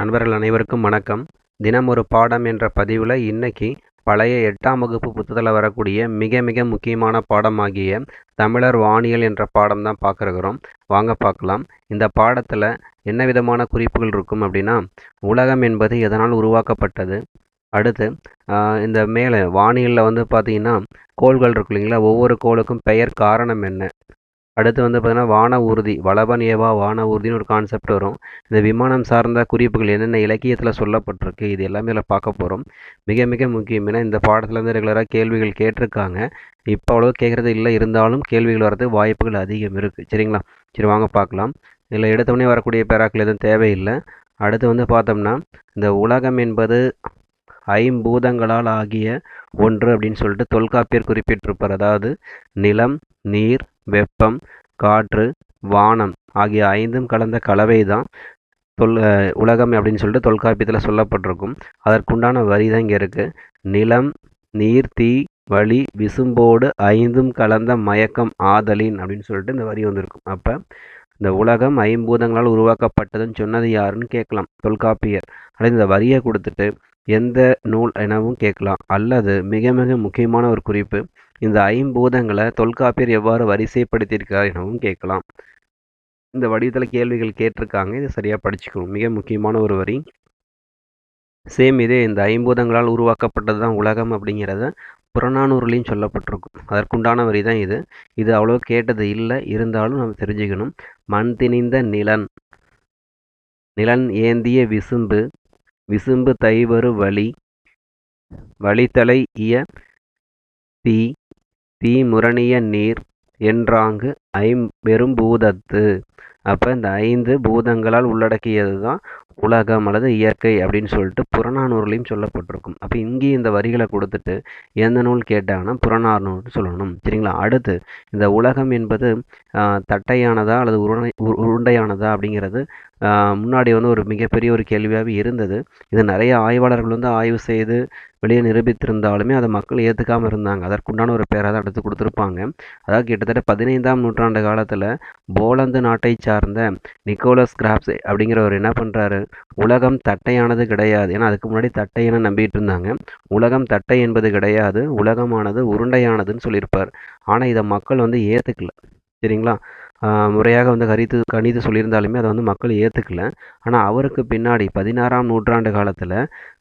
நண்பர்கள் அனைவருக்கும் வணக்கம். தினம் ஒரு பாடம் என்ற பதிவில் இன்னைக்கு பழைய எட்டாம் வகுப்பு புத்தகத்தில் வரக்கூடிய மிக மிக முக்கியமான பாடமாகிய தமிழர் வானியல் என்ற பாடம் தான் பார்க்குறோம். வாங்க பார்க்கலாம். இந்த பாடத்தில் என்ன விதமான குறிப்புகள் இருக்கும் அப்படின்னா உலகம் என்பது எதனால் உருவாக்கப்பட்டது? அடுத்து இந்த மேலே வானியலில் வந்து பார்த்திங்கன்னா கோள்கள் இருக்கு இல்லைங்களா? ஒவ்வொரு கோளுக்கும் பெயர் காரணம் என்ன? அடுத்து வந்து பார்த்தீங்கன்னா வான ஊர்தி வளவன் ஏவா வான ஊர்தின்னு ஒரு கான்செப்ட் வரும். இந்த விமானம் சார்ந்த குறிப்புகள் என்னென்ன இலக்கியத்தில் சொல்லப்பட்டிருக்கு இது எல்லாமே இதில் பார்க்க போகிறோம் மிக மிக முக்கியம் ஏன்னா இந்த பாடத்துலேருந்து ரெகுலராக கேள்விகள் கேட்டிருக்காங்க. இப்போ அவ்வளோ கேட்குறது இல்லை இருந்தாலும் கேள்விகள் வரது வாய்ப்புகள் அதிகம் இருக்குது சரிங்களா? சரி வாங்க பார்க்கலாம். இதில் எடுத்தோடனே வரக்கூடிய பேராக்கள் எதுவும் தேவையில்லை. அடுத்து வந்து பார்த்தோம்னா இந்த உலகம் என்பது ஐம்பூதங்களால் ஆகிய ஒன்று அப்படின்னு சொல்லிட்டு தொல்காப்பியர் குறிப்பிட்டிருப்பார். அதாவது நிலம் நீர் வெப்பம் காற்று வானம் ஆகிய ஐந்தும் கலந்த கலவை தான் தொல் உலகம் அப்படின்னு சொல்லிட்டு தொல்காப்பியத்தில் சொல்லப்பட்டிருக்கும். அதற்குண்டான வரி தான் இங்கே இருக்குது நிலம் நீர் தீ வழி விசும்போடு ஐந்தும் கலந்த மயக்கம் ஆதலின் அப்படின்னு சொல்லிட்டு இந்த வரி வந்திருக்கும். அப்போ இந்த உலகம் ஐம்பூதங்களால் உருவாக்கப்பட்டதுன்னு சொன்னது யாருன்னு கேட்கலாம். தொல்காப்பியர். அல்லது இந்த வரியை கொடுத்துட்டு எந்த நூல் எனவும் கேட்கலாம். அல்லது மிக மிக முக்கியமான ஒரு குறிப்பு இந்த ஐம்பூதங்களை தொல்காப்பியர் எவ்வாறு வரிசைப்படுத்தியிருக்கார் எனவும் கேட்கலாம். இந்த வடிவத்தில் கேள்விகள் கேட்டிருக்காங்க. இதை சரியாக படிச்சுக்கணும். மிக முக்கியமான ஒரு வரி. சேம் இதே இந்த ஐம்பூதங்களால் உருவாக்கப்பட்டது தான் உலகம் அப்படிங்கிறத புறநானூறுலையும் சொல்லப்பட்டிருக்கும். அதற்குண்டான வரி தான் இது. இது அவ்வளோ கேட்டது இல்லை. இருந்தாலும் நம்ம தெரிஞ்சுக்கணும். மண் திணிந்த நிலன். நிலன் ஏந்திய விசும்பு. விசும்பு தைவரு வழி வழித்தலை இய தீ தீ முரணிய நீர் என்றாங்கு ஐம்பெரும்பூதத்து அப்போ இந்த ஐந்து பூதங்களால் உள்ளடக்கியது தான் உலகம் அல்லது இயற்கை அப்படின்னு சொல்லிட்டு புறநானூறுலையும் சொல்லப்பட்டிருக்கும். அப்போ இங்கேயும் இந்த வரிகளை கொடுத்துட்டு எந்த நூல் கேட்டாங்கன்னா புறநானூறு சொல்லணும். சரிங்களா? அடுத்து இந்த உலகம் என்பது தட்டையானதா அல்லது உருண்டை உருண்டையானதா அப்படிங்கிறது முன்னாடி வந்து ஒரு மிகப்பெரிய ஒரு கேள்வியாகவே இருந்தது. இது நிறைய ஆய்வாளர்கள் வந்து ஆய்வு செய்து வெளியே நிரூபித்திருந்தாலுமே அதை மக்கள் ஏற்றுக்காமல் இருந்தாங்க. அதற்குண்டான ஒரு பேராக தான் எடுத்து கொடுத்துருப்பாங்க. அதாவது கிட்டத்தட்ட பதினைந்தாம் நூற்றாண்டு காலத்தில் போலந்து நாட்டை சார்ந்த நிக்கோலஸ் கிராப்ஸ் அப்படிங்கிறவர் என்ன பண்ணுறாரு உலகம் தட்டையானது கிடையாது. ஏன்னா அதுக்கு முன்னாடி தட்டைன்னு நம்பிட்டு இருந்தாங்க. உலகம் தட்டை என்பது கிடையாது. உலகமானது உருண்டையானதுன்னு சொல்லியிருப்பார். ஆனால் இதை மக்கள் வந்து ஏற்றுக்கல சரிங்களா? முறையாக வந்து கணித்து கணித்து சொல்லியிருந்தாலுமே அதை வந்து மக்கள் ஏற்றுக்கல ஆனால் அவருக்கு பின்னாடி பதினாறாம் நூற்றாண்டு காலத்தில்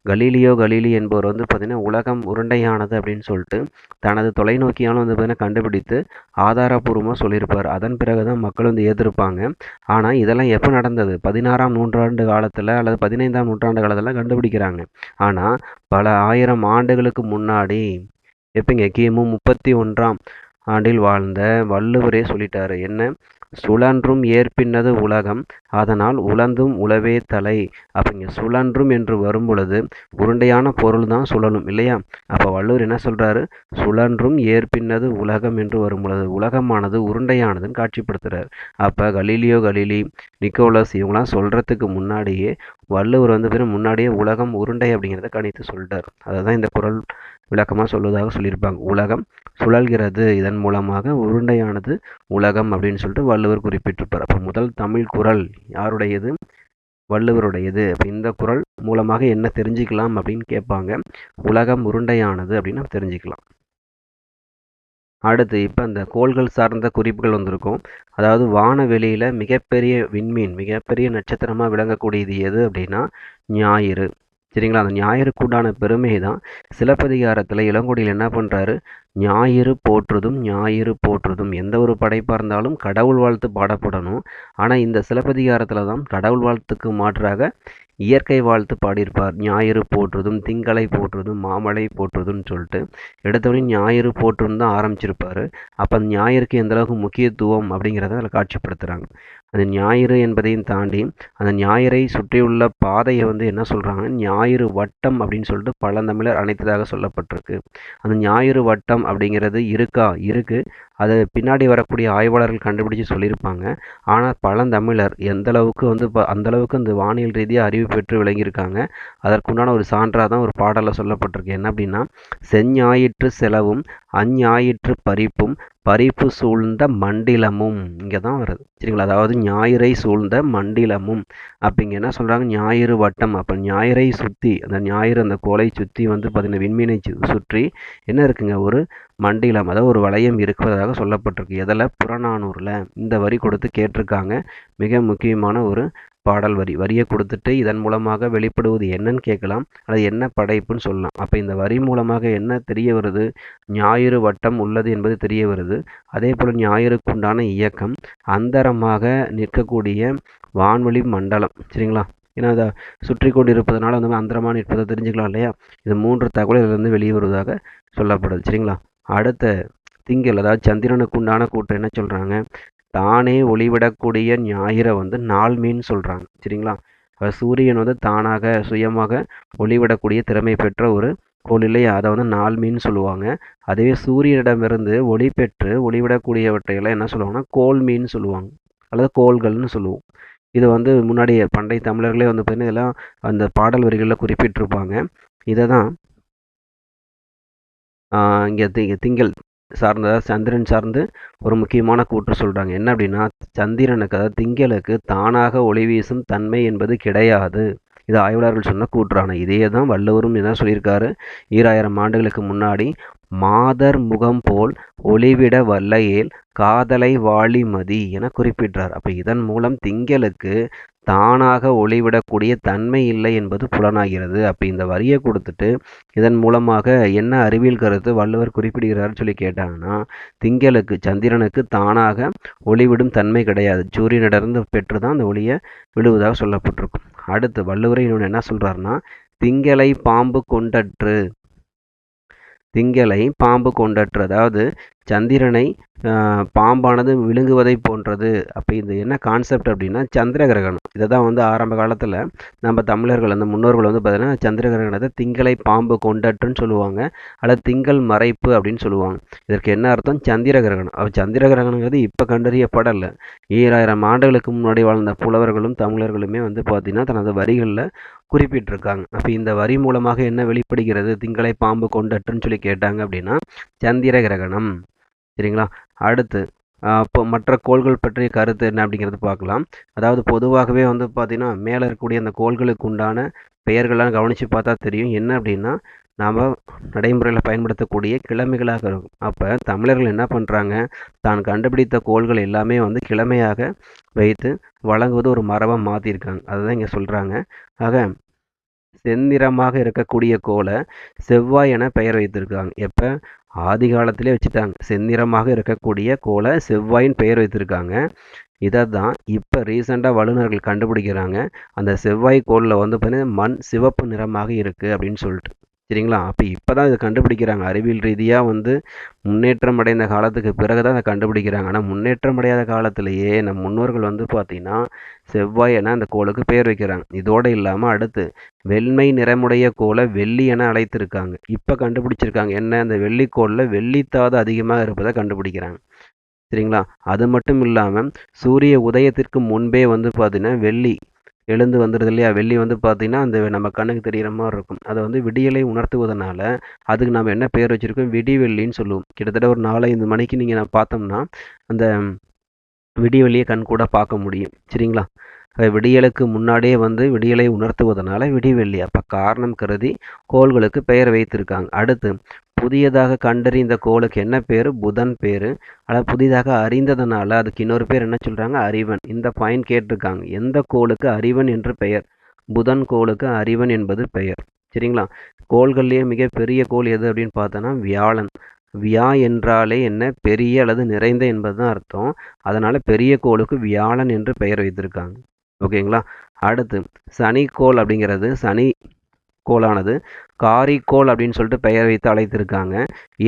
கலீலியோ கலீலி என்பவர் வந்து பார்த்திங்கன்னா உலகம் உருண்டையானது அப்படின்னு சொல்லிட்டு தனது தொலைநோக்கியாலும் வந்து பார்த்திங்கன்னா கண்டுபிடித்து ஆதாரபூர்வமாக சொல்லியிருப்பார். அதன் பிறகு தான் மக்கள் வந்து ஏற்றிருப்பாங்க ஆனால் இதெல்லாம் எப்போ நடந்தது? பதினாறாம் நூற்றாண்டு காலத்தில் அல்லது பதினைந்தாம் நூற்றாண்டு காலத்தில் கண்டுபிடிக்கிறாங்க. ஆனால் பல ஆயிரம் ஆண்டுகளுக்கு முன்னாடி எப்போங்க கிமு முப்பத்தி ஒன்றாம் ஆண்டில் வாழ்ந்த வள்ளுவரே சொல்லிட்டாரு. என்ன? சுழன்றும் ஏற்பின்னது உலகம். அதனால் உழந்தும் உழவே தலை. அப்படிங்க சுழன்றும் என்று வரும் பொழுது உருண்டையான பொருள் தான் சுழலும். இல்லையா? அப்போ வள்ளுவர் என்ன சொல்கிறாரு சுழன்றும் ஏற்பின்னது உலகம் என்று வரும் பொழுது உலகமானது உருண்டையானதுன்னு காட்சிப்படுத்துகிறார் அப்போ கலீலியோ கலீலி நிக்கோலஸ் இவங்களாம் சொல்கிறதுக்கு முன்னாடியே வள்ளுவர் வந்து பிறகு முன்னாடியே உலகம் உருண்டை அப்படிங்கிறத கணித்து சொல்லிட்டார் அதை தான் இந்த குறள் விளக்கமாக சொல்வதாக சொல்லியிருப்பாங்க. உலகம் சுழல்கிறது. இதன் மூலமாக உருண்டையானது உலகம் அப்படின்னு சொல்லிட்டு வள்ளுவர் குறிப்பிட்டிருப்பார். அப்போ முதல் தமிழ் குறள் யாருடையது? வள்ளுவருடையது. அப்போ இந்த குறள் மூலமாக என்ன தெரிஞ்சுக்கலாம் அப்படின்னு கேட்பாங்க. உலகம் உருண்டையானது அப்படின்னு தெரிஞ்சுக்கலாம். அடுத்து இப்போ இந்த கோள்கள் சார்ந்த குறிப்புகள் வந்திருக்கும். அதாவது வானவெளியில் மிகப்பெரிய விண்மீன் மிகப்பெரிய நட்சத்திரமாக விளங்கக்கூடியது எது அப்படின்னா ஞாயிறு. சரிங்களா? அந்த ஞாயிறுக்குண்டான பெருமை தான் சிலப்பதிகாரத்தில் இளங்கோடியில் என்ன பண்ணுறாரு ஞாயிறு போற்றுதும் ஞாயிறு போற்றுதும். எந்த ஒரு படைப்பாக இருந்தாலும் கடவுள் வாழ்த்து பாடப்படணும். ஆனால் இந்த சிலப்பதிகாரத்தில் தான் கடவுள் வாழ்த்துக்கு மாற்றாக இயற்கை வாழ்த்து பாடியிருப்பார். ஞாயிறு போற்றுதும் திங்களை போற்றுதும் மாமலை போற்றுதுன்னு சொல்லிட்டு எடுத்தவொடனே ஞாயிறு போற்றுன்னு தான் ஆரம்பிச்சிருப்பார். அப்போ அந்த ஞாயிறுக்கு எந்தளவுக்கு முக்கியத்துவம் அப்படிங்கிறத அதில் காட்சிப்படுத்துகிறாங்க அந்த ஞாயிறு என்பதையும் தாண்டி அந்த ஞாயிறை சுற்றியுள்ள பாதையை வந்து என்ன சொல்கிறாங்கன்னா ஞாயிறு வட்டம் அப்படின்னு சொல்லிட்டு பழந்தமிழர் அனைத்ததாக சொல்லப்பட்டிருக்கு. அந்த ஞாயிறு வட்டம் அப்படிங்கிறது இருக்கா? இருக்கு. அது பின்னாடி வரக்கூடிய ஆய்வாளர்கள் கண்டுபிடிச்சு சொல்லியிருப்பாங்க. ஆனால் பழந்தமிழர் எந்த அளவுக்கு வந்து அந்தளவுக்கு அந்த வானியல் ரீதியாக அறிவு பெற்று விளங்கியிருக்காங்க. அதற்குண்டான ஒரு சான்றாக தான் ஒரு பாடலில் சொல்லப்பட்டிருக்கு. என்ன அப்படின்னா செஞ்ஞாயிற்று செலவும் அஞ்ஞாயிற்று பறிப்பும் பறிப்பு சூழ்ந்த மண்டிலமும் இங்கே தான் வருது. சரிங்களா? அதாவது ஞாயிறை சூழ்ந்த மண்டிலமும் அப்போ இங்கே என்ன சொல்கிறாங்க ஞாயிறு வட்டம். அப்போ ஞாயிறை சுற்றி அந்த ஞாயிறு அந்த கோலை சுற்றி வந்து பார்த்திங்கன்னா விண்மீனை சுற்றி என்ன இருக்குங்க? ஒரு மண்டிலம் அதாவது ஒரு வளையம் இருப்பதாக சொல்லப்பட்டிருக்கு. எதில்? புறநானூரில் இந்த வரி கொடுத்து கேட்டிருக்காங்க. மிக முக்கியமான ஒரு பாடல் வரி வரியை கொடுத்துட்டு இதன் மூலமாக வெளிப்படுவது என்னன்னு கேட்கலாம். அது என்ன படைப்புன்னு சொல்லலாம். அப்போ இந்த வரி மூலமாக என்ன தெரிய வருது? ஞாயிறு வட்டம் உள்ளது என்பது தெரிய வருது. அதே போல் ஞாயிறுக்குண்டான இயக்கம் அந்தரமாக நிற்கக்கூடிய வான்வெளி மண்டலம். சரிங்களா? ஏன்னா அதை சுற்றி கொண்டு இருப்பதனால அந்தரமாக நிற்பதை தெரிஞ்சுக்கலாம் இல்லையா? இது மூன்று தகவல் இதிலிருந்து வெளியே வருவதாக சொல்லப்படுது. சரிங்களா? அடுத்த திங்கள் அதாவது சந்திரனுக்கு உண்டான கூட்டம் என்ன சொல்கிறாங்க தானே ஒளிவிடக்கூடிய ஞாயிறை வந்து நாள் மீன் சொல்கிறாங்க சரிங்களா? சூரியன் வந்து தானாக சுயமாக ஒளிவிடக்கூடிய திறமை பெற்ற ஒரு கோளிலை அதை வந்து நாள் மீன் சொல்லுவாங்க. அதுவே சூரியனிடமிருந்து ஒளி பெற்று ஒளிவிடக்கூடியவற்றையெல்லாம் என்ன சொல்லுவாங்கன்னா கோல் மீன் சொல்லுவாங்க. அல்லது கோள்கள்னு சொல்லுவோம். இது வந்து முன்னாடி பண்டைய தமிழர்களே வந்து பார்த்தீங்கன்னா இதெல்லாம் அந்த பாடல் வரிகளில் குறிப்பிட்டிருப்பாங்க. இதை தான் இங்கே தி திங்கள். சார்ந்த சந்திரன் சார்ந்து ஒரு முக்கியமான கூற்று சொல்கிறாங்க என்ன அப்படின்னா சந்திரனுக்கு அதாவது திங்களுக்கு தானாக ஒளி வீசும் தன்மை என்பது கிடையாது. இது ஆய்வாளர்கள் சொன்ன கூற்றான. இதே தான் வள்ளுவரும் என்ன சொல்லியிருக்காரு. ஈராயிரம் ஆண்டுகளுக்கு முன்னாடி மாதர் முகம் போல் ஒளிவிட வல்லையேல் காதலை வாழிமதி என குறிப்பிட்டார் அப்போ இதன் மூலம் திங்களுக்கு தானாக ஒளிவிடக்கூடிய தன்மை இல்லை என்பது புலனாகிறது. அப்போ இந்த வரியை கொடுத்துட்டு இதன் மூலமாக என்ன அறிவியல் கருத்து வள்ளுவர் குறிப்பிடுகிறார்னு சொல்லி கேட்டாங்கன்னா திங்களுக்கு சந்திரனுக்கு தானாக ஒளிவிடும் தன்மை கிடையாது. சூரியனிடருந்து பெற்று தான் அந்த ஒளியை விழுவதாக சொல்லப்பட்டிருக்கும். அடுத்து வள்ளுவரை இன்னொன்று என்ன சொல்கிறாருன்னா திங்களை பாம்பு கொண்டற்று. திங்களை பாம்பு கொண்டற்று அதாவது சந்திரனை பாம்பானது விழுங்குவதை போன்றது. அப்போ இது என்ன கான்செப்ட் அப்படின்னா சந்திர கிரகணம் இதை தான் வந்து ஆரம்ப காலத்தில் நம்ம தமிழர்கள் அந்த முன்னோர்கள் வந்து பார்த்திங்கன்னா சந்திர கிரகணத்தை திங்களை பாம்பு கொண்டற்றுன்னு சொல்லுவாங்க. அல்லது திங்கள் மறைப்பு அப்படின்னு சொல்லுவாங்க. இதற்கு என்ன அர்த்தம்? சந்திர கிரகணம் அப்போ சந்திர கிரகணங்கிறது இப்போ கண்டறியப்படலை. ஈராயிரம் ஆண்டுகளுக்கு முன்னாடி வாழ்ந்த புலவர்களும் தமிழர்களுமே வந்து பார்த்திங்கன்னா தனது வரிகளில் குறிப்பிட்டிருக்காங்க. அப்போ இந்த வரி மூலமாக என்ன வெளிப்படுகிறது? திங்களை பாம்பு கொண்டற்றுன்னு சொல்லி கேட்டாங்க அப்படின்னா சந்திர கிரகணம். சரிங்களா? அடுத்து இப்போ மற்ற கோள்கள் பற்றிய கருத்து என்ன அப்படிங்கிறது பார்க்கலாம். அதாவது பொதுவாகவே வந்து பார்த்திங்கன்னா மேலே இருக்கக்கூடிய அந்த கோள்களுக்கு உண்டான பெயர்கள்லாம் கவனித்து பார்த்தா தெரியும். என்ன அப்படின்னா நாம் நடைமுறையில் பயன்படுத்தக்கூடிய கிழமைகளாக இருக்கும். அப்போ தமிழர்கள் என்ன பண்ணுறாங்க தான் கண்டுபிடித்த கோள்கள் எல்லாமே வந்து கிழமையாக வைத்து வழங்குவது ஒரு மரபாக மாற்றிருக்காங்க அதுதான் இங்கே சொல்கிறாங்க ஆக செந்நிறமாக இருக்கக்கூடிய கோளை செவ்வாய் என பெயர் வைத்திருக்காங்க. எப்போ? ஆதி காலத்திலே வச்சுட்டாங்க. செந்நிறமாக இருக்கக்கூடிய கோலை செவ்வாயின் பெயர் வைத்திருக்காங்க. இதை தான் இப்போ ரீசெண்டாக வல்லுநர்கள் கண்டுபிடிக்கிறாங்க. அந்த செவ்வாய் கோளில் வந்து பார்த்தீங்கன்னா மண் சிவப்பு நிறமாக இருக்குது அப்படின்னு சொல்லிட்டு. சரிங்களா? அப்போ இப்போ தான் இதை கண்டுபிடிக்கிறாங்க. அறிவியல் ரீதியாக வந்து முன்னேற்றம் அடைந்த காலத்துக்கு பிறகு தான் அதை கண்டுபிடிக்கிறாங்க. ஆனால் முன்னேற்றம் அடையாத காலத்திலேயே நம் முன்னோர்கள் வந்து பார்த்திங்கன்னா செவ்வாய் என அந்த கோளுக்கு பேர் வைக்கிறாங்க. இதோடு இல்லாமல் அடுத்து வெண்மை நிறமுடைய கோளை வெள்ளி என அழைத்திருக்காங்க. இப்போ கண்டுபிடிச்சிருக்காங்க. என்ன? அந்த வெள்ளிக்கோளில் வெள்ளித்தாது அதிகமாக இருப்பதை கண்டுபிடிக்கிறாங்க. சரிங்களா? அது மட்டும் இல்லாமல் சூரிய உதயத்திற்கு முன்பே வந்து பார்த்திங்கன்னா வெள்ளி எழுந்து வந்துடுது இல்லையா? வெள்ளி வந்து பார்த்திங்கன்னா அந்த நம்ம கண்ணுக்கு தெரிகிற மாதிரி இருக்கும். அதை வந்து விடியலை உணர்த்துவதனால அதுக்கு நம்ம என்ன பேர் வச்சுருக்கோம்? விடிவெள்ளின்னு சொல்லுவோம். கிட்டத்தட்ட ஒரு நாலஞ்சு மணிக்கு நீங்கள் நான் பார்த்தோம்னா அந்த விடிவெள்ளியை கண் கூட பார்க்க முடியும். சரிங்களா? விடியலுக்கு முன்னாடியே வந்து விடியலை உணர்த்துவதனால விடிவெள்ளி அப்போ காரணம் கருதி கோள்களுக்கு பெயர் வைத்திருக்காங்க. அடுத்து புதியதாக கண்டறிந்த கோளுக்கு என்ன பேர்? புதன் பேர். ஆனால் புதிதாக அறிந்ததுனால அதுக்கு இன்னொரு பேர் என்ன சொல்கிறாங்க அறிவன். இந்த பாயிண்ட் கேட்டிருக்காங்க. எந்த கோளுக்கு அறிவன் என்று பெயர்? புதன் கோளுக்கு அறிவன் என்பது பெயர். சரிங்களா? கோள்கள்லேயே மிக பெரிய கோள் எது அப்படின்னு பார்த்தோன்னா வியாழன். வியா என்றாலே என்ன? பெரிய அல்லது நிறைந்த என்பது தான் அர்த்தம். அதனால் பெரிய கோளுக்கு வியாழன் என்று பெயர் வைத்திருக்காங்க. ஓகேங்களா? அடுத்து சனிக்கோள் அப்படிங்கிறது சனி கோளானது. காரிக்கோள் அப்படின்னு சொல்லிட்டு பெயர் வைத்து அழைத்திருக்காங்க.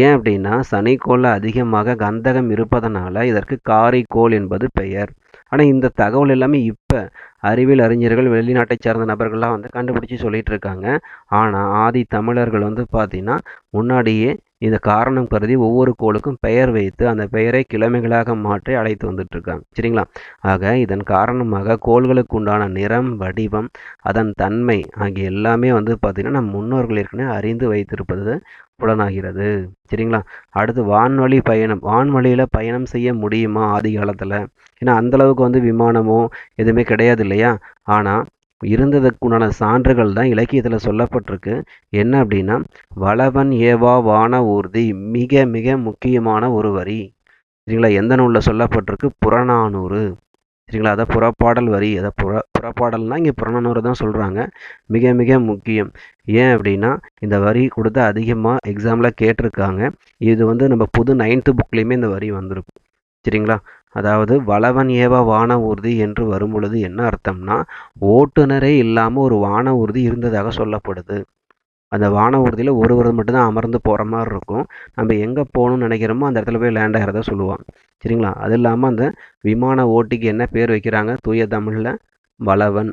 ஏன் அப்படின்னா சனிக்கோளில் அதிகமாக கந்தகம் இருப்பதனால இதற்கு காரிக்கோள் என்பது பெயர். ஆனால் இந்த தகவல் எல்லாமே இப்போ அறிவியல் அறிஞர்கள் வெளிநாட்டை சார்ந்த நபர்கள்லாம் வந்து கண்டுபிடிச்சி சொல்லிகிட்டு இருக்காங்க. ஆனால் ஆதி தமிழர்கள் வந்து பார்த்திங்கன்னா முன்னாடியே இந்த காரணம் கருதி ஒவ்வொரு கோளுக்கும் பெயர் வைத்து அந்த பெயரை கிழமைகளாக மாற்றி அழைத்து வந்துட்டுருக்காங்க. சரிங்களா? ஆக இதன் காரணமாக கோள்களுக்கு உண்டான நிறம் வடிவம் அதன் தன்மை ஆகிய எல்லாமே வந்து பார்த்திங்கன்னா நம் முன்னோர்கள் ஏற்கனவே அறிந்து வைத்திருப்பது புலனாகிறது. சரிங்களா? அடுத்து வான்வழி பயணம். வான்வழியில் பயணம் செய்ய முடியுமா ஆதி காலத்தில்? ஏன்னா அந்தளவுக்கு வந்து விமானமோ எதுவுமே கிடையாது இல்லையா? ஆனால் இருந்ததுக்குண்டான சான்றுகள் தான் இலக்கியத்தில் சொல்லப்பட்டிருக்கு. என்ன அப்படின்னா வளவன் ஏவா வான ஊர்தி மிக மிக முக்கியமான ஒரு வரி. சரிங்களா? எந்த நூலில் சொல்லப்பட்டிருக்கு? புறநானூறு. சரிங்களா? அதை புறப்பாடல் வரி. அதை புற புறப்பாடல்னால் இங்கே புறநானூறு தான் சொல்கிறாங்க மிக மிக முக்கியம். ஏன் அப்படின்னா இந்த வரி கொடுத்து அதிகமாக எக்ஸாமில் கேட்டிருக்காங்க. இது வந்து நம்ம புது நைன்த்து புக்லேயுமே இந்த வரி வந்திருக்கும். சரிங்களா? அதாவது வளவன் ஏவ வான ஊர்தி என்று வரும் பொழுது என்ன அர்த்தம்னா ஓட்டுநரே இல்லாமல் ஒரு வான ஊர்தி இருந்ததாக சொல்லப்படுது. அந்த வான ஊர்தியில் ஒருவர் மட்டும்தான் அமர்ந்து போகிற மாதிரி இருக்கும். நம்ம எங்கே போகணும்னு நினைக்கிறோமோ அந்த இடத்துல போய் லேண்ட் ஆகிறதா சொல்லுவாங்க. சரிங்களா? அது இல்லாமல் அந்த விமான ஓட்டிக்கு என்ன பேர் வைக்கிறாங்க? தூய தமிழில் வளவன்.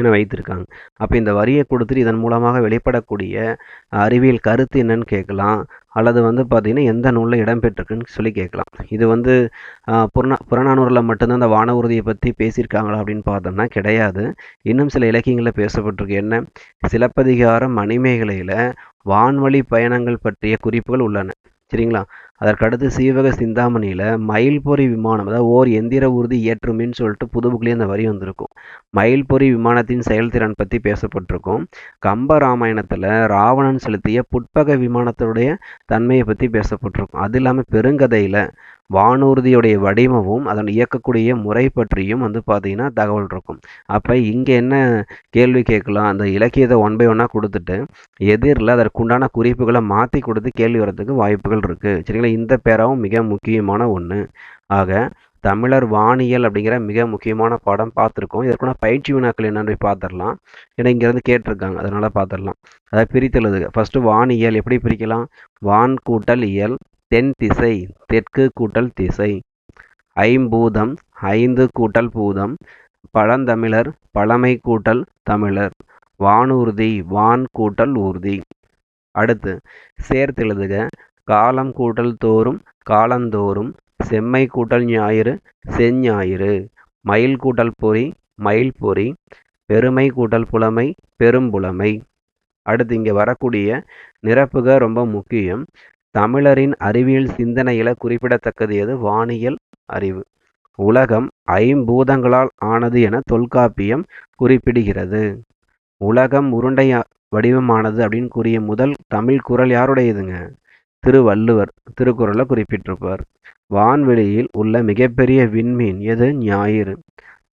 என வைத்திருக்காங்க. அப்போ இந்த வரியை கொடுத்துட்டு இதன் மூலமாக வெளிப்படக்கூடிய அறிவியல் கருத்து என்னன்னு கேட்கலாம். அல்லது வந்து பார்த்திங்கன்னா எந்த நூலில் இடம்பெற்றிருக்குன்னு சொல்லி கேட்கலாம். இது வந்து புறநா புறநானூரில் மட்டும்தான் அந்த வான உறுதியை பற்றி பேசியிருக்காங்களா அப்படின்னு பார்த்தோம்னா கிடையாது. இன்னும் சில இலக்கியங்களில் பேசப்பட்டிருக்கு. என்ன? சிலப்பதிகாரம் மணிமேகலையில் வான்வழி பயணங்கள் பற்றிய குறிப்புகள் உள்ளன. சரிங்களா? அதற்கடுத்து சீவக சிந்தாமணியில் மயில்பொறி விமானம் அதாவது ஓர் எந்திர ஊர்தி ஏற்றுமின்னு சொல்லிட்டு புது புக்லேயே அந்த வரி வந்திருக்கும். மயில்பொறி விமானத்தின் செயல்திறன் பற்றி பேசப்பட்டிருக்கும். கம்ப ராமாயணத்தில் ராவணன் செலுத்திய புட்பக விமானத்துடைய தன்மையை பற்றி பேசப்பட்டிருக்கும். அது இல்லாமல் பெருங்கதையில் வானூர்தியுடைய வடிவமும் அதன் இயக்கக்கூடிய முறை பற்றியும் வந்து பார்த்திங்கன்னா தகவல் இருக்கும். அப்போ இங்கே என்ன கேள்வி கேட்கலாம்? அந்த இலக்கியத்தை ஒன் பை ஒன்னாக கொடுத்துட்டு எதிரில் அதற்குண்டான குறிப்புகளை மாற்றி கொடுத்து கேள்வி வர்றதுக்கு வாய்ப்புகள் இருக்குது சரிங்களா? இந்த பேராவும் மிக முக்கியமான ஒன்று ஆக தமிழர் வானியல் அப்படிங்கிற மிக முக்கியமான பாடம் பார்த்துருக்கோம். இதற்குனா பயிற்சி வினாக்கள் என்னன்னு போய் பார்த்துடலாம். ஏன்னா இங்கேருந்து கேட்டிருக்காங்க. அதனால் பார்த்துடலாம். அதாவது பிரித்தெழுதுக. ஃபஸ்ட்டு வானியல் எப்படி பிரிக்கலாம்? வான் கூட்டல் இயல் தென் திசை தெற்கு கூட்டல் திசை. ஐம்பூதம் ஐந்து கூட்டல் பூதம். பழந்தமிழர் பழமை கூட்டல் தமிழர். வானூர்தி வான் கூட்டல் ஊர்தி. அடுத்து சேர்த்தெழுதுக. காலம் கூட்டல் தோறும் காலந்தோறும் செம்மை கூட்டல் ஞாயிறு செஞ்ஞாயிறு மயில் கூட்டல் பொறி மயில் பொறி. பெருமை கூட்டல் புலமை பெரும்புலமை அடுத்து இங்கே வரக்கூடிய நிரப்புக ரொம்ப முக்கியம். தமிழரின் அறிவியல் சிந்தனையில குறிப்பிடத்தக்கது எது? வானியல் அறிவு. உலகம் ஐம்பூதங்களால் ஆனது என தொல்காப்பியம் குறிப்பிடுகிறது. உலகம் உருண்டை வடிவமானது அப்படின்னு கூறிய முதல் தமிழ் குரல் யாருடையதுங்க? திருவள்ளுவர் திருக்குறளை குறிப்பிட்டிருப்பார். வான்வெளியில் உள்ள மிகப்பெரிய விண்மீன் எது? ஞாயிறு.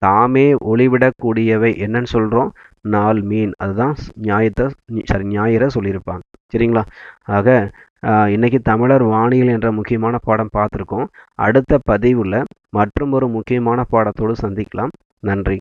தாமே ஒளிவிடக்கூடியவை என்னன்னு சொல்கிறோம் நாள் மீன். அதுதான் ஞாயிற்ற சாரி ஞாயிறை சொல்லியிருப்பாங்க. சரிங்களா? ஆக இன்றைக்கி தமிழர் வானியல் என்ற முக்கியமான பாடம் பார்த்துருக்கோம். அடுத்த பதிவில் மற்றும் ஒரு முக்கியமான பாடத்தோடு சந்திக்கலாம். நன்றி.